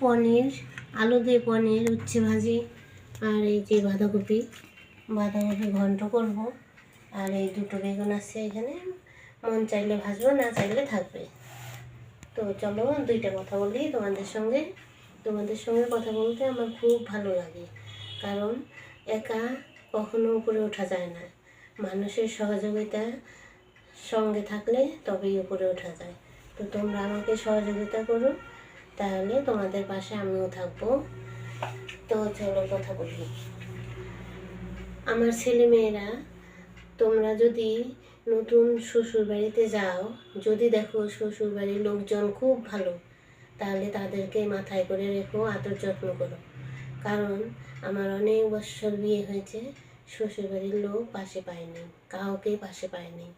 পনির, আলু দিয়ে পনির, উচ্ছে ভাজি আর এই যে বাঁধাকপি। বাঁধাকপি ঘন্ট করব। আর এই দুটো বেগুন আছে এখানে। মন চাইলে ভাজবো, না চাইলে থাকবে। তো চলো, দুইটা কথা বলি তোমাদের সঙ্গে। তোমাদের সঙ্গে কথা বলতে আমার খুব ভালো লাগে। কারণ একা কখনো উপরে ওঠা যায় না। মানুষের সহযোগিতা সঙ্গে থাকলে তবেই উপরে ওঠা যায়। তো তোমরা আমাকে সহযোগিতা করো। তাহলে তোমাদের পাশে আমিও থাকব। তো চলো কথা বলি। আমার ছেলে মেয়েরা, তোমরা যদি নতুন শ্বশুর বাড়িতে যাও, যদি দেখো শ্বশুর বাড়ির লোকজন খুব ভালো, তাহলে তাদেরকে মাথায় করে রেখো, আদর যত্ন করো। কারণ আমার অনেক বছর বিয়ে হয়েছে, শ্বশুর বাড়ির লোক পাশে পায়নি কাউকে পাশে পায়নি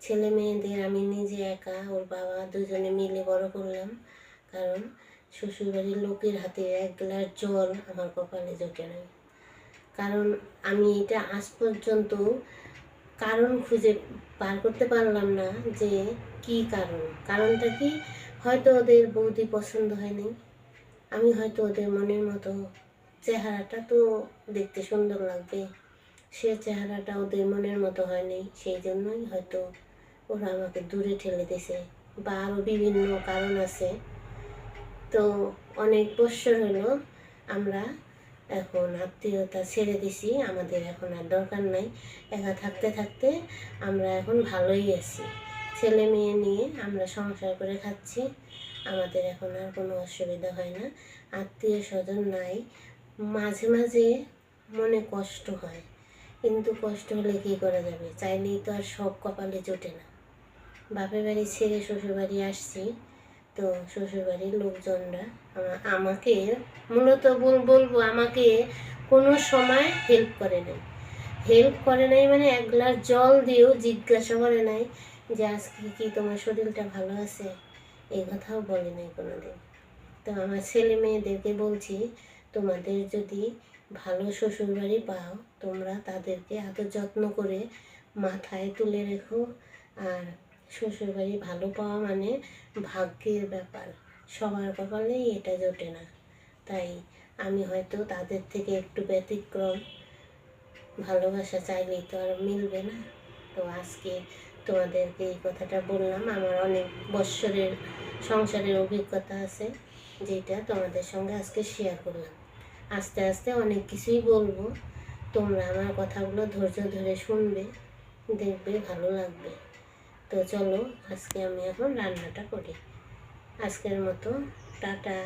ছেলে মেয়েদের আমি নিজে একা, ওর বাবা দুজনে মিলে বড় করলাম। কারণ শ্বশুরবাড়ির লোকের হাতে এক গ্লাস জল আমার কপালে জোটে নাই। কারণ আমি এটা আজ পর্যন্ত কারণ খুঁজে পার করতে পারলাম না যে কি কারণ। কারণটা কি? হয়তো ওদের বৌদি পছন্দ হয়নি। আমি হয়তো ওদের মনের মতো চেহারাটা তো দেখতে সুন্দর লাগবে। সে চেহারাটা ওদের মনের মতো হয়নি, সেই জন্যই হয়তো ওরা আমাকে দূরে ঠেলে দিয়েছে বা আরও বিভিন্ন কারণ আছে। তো অনেক বছর হলো আমরা এখন আত্মীয়তা ছেড়ে দিছি, আমাদের এখন আর দরকার নাই। একা থাকতে থাকতে আমরা এখন ভালোই আছি। ছেলে মেয়ে নিয়ে আমরা সংসার করে খাচ্ছি, আমাদের এখন আর কোনো অসুবিধা হয় না। আত্মীয় স্বজন নাই, মাঝে মাঝে মনে কষ্ট হয়, কিন্তু কষ্ট হলে কী করা যাবে? চাইলেই তো আর সব কপালে জোটে না। বাপের বাড়ি ছেড়ে শ্বশুর বাড়ি আসছি তো শ্বশুরবাড়ির লোকজনরা আমাকে মূলত বল- বলব আমাকে কোনো সময় হেল্প করে নাই। হেল্প করে নাই মানে এক গ্লাস জল দিয়েও জিজ্ঞাসা করে নাই যে আজকে কি তোমার শরীরটা ভালো আছে? এই কথাও বলে নাই কোনো দিন তো আমার ছেলে মেয়েদেরকে বলছি, তোমাদের যদি ভালো শ্বশুরবাড়ি পাও, তোমরা তাদেরকে এত যত্ন করে মাথায় তুলে রেখো। আর শ্বশুরবাড়ি ভালো পাওয়া মানে ভাগ্যের ব্যাপার। সবার কপালেই এটা জোটে না। তাই আমি হয়তো তাদের থেকে একটু ব্যতিক্রম, ভালোবাসা চাইলেই তো আর মিলবে না। তো আজকে তোমাদেরকে এই কথাটা বললাম। আমার অনেক বৎসরের সংসারের অভিজ্ঞতা আছে, যেটা তোমাদের সঙ্গে আজকে শেয়ার করলাম। আস্তে আস্তে অনেক কিছুই বলব। তোমরা আমার কথাগুলো ধৈর্য ধরে শুনবে, দেখবে, ভালো লাগবে। তো চলো আজকে আমি এখন রান্নাটা করি। আজকের মতো টাটা।